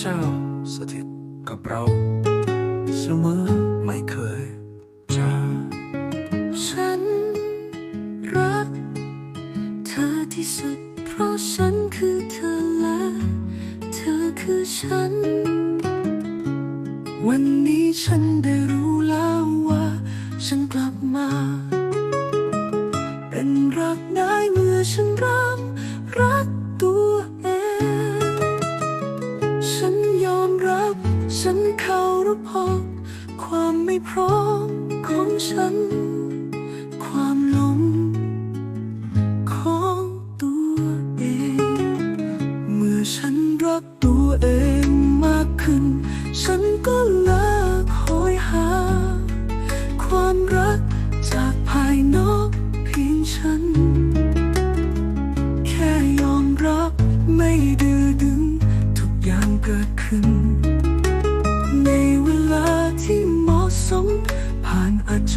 เจ้าสถิตกับเรา เสมอไม่เคยจาฉันรัก เธอที่สุด เพราะฉันคือเธอและเธอคือฉัน วันนี้ฉันได้รู้แล้วว่า ฉันกลับมา ความไม่พร้อมของฉัน ความหลงของตัวเอง เมื่อฉันรักตัวเองมากขึ้น ฉันก็เลิกหอยหา ความรักจากภายนอกเพียงฉัน แค่ยอมรับไม่ดื้อดึง ทุกอย่างเกิดขึ้น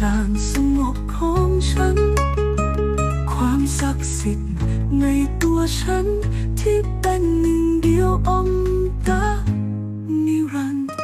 จารย์สงบของฉัน ความศักดิ์สิทธิ์ในตัวฉันที่เป็นหนึ่งเดียวอมตะนิรันดร์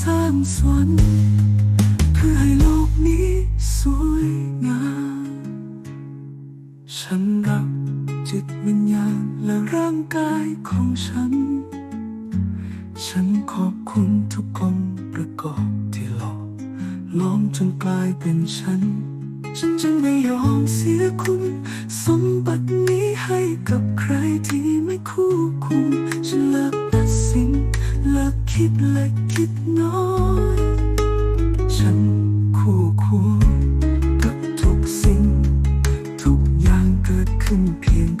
สร้างสวรรค์เพื่อให้โลกนี้สวยงาม ฉันรักจิตวิญญาณและร่างกายของฉัน ฉันขอบคุณทุกองค์ประกอบที่หล่อล้อมจนกลายเป็นฉัน ฉันจึงไม่ยอมเสียคุณสมบัติ เกิ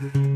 mm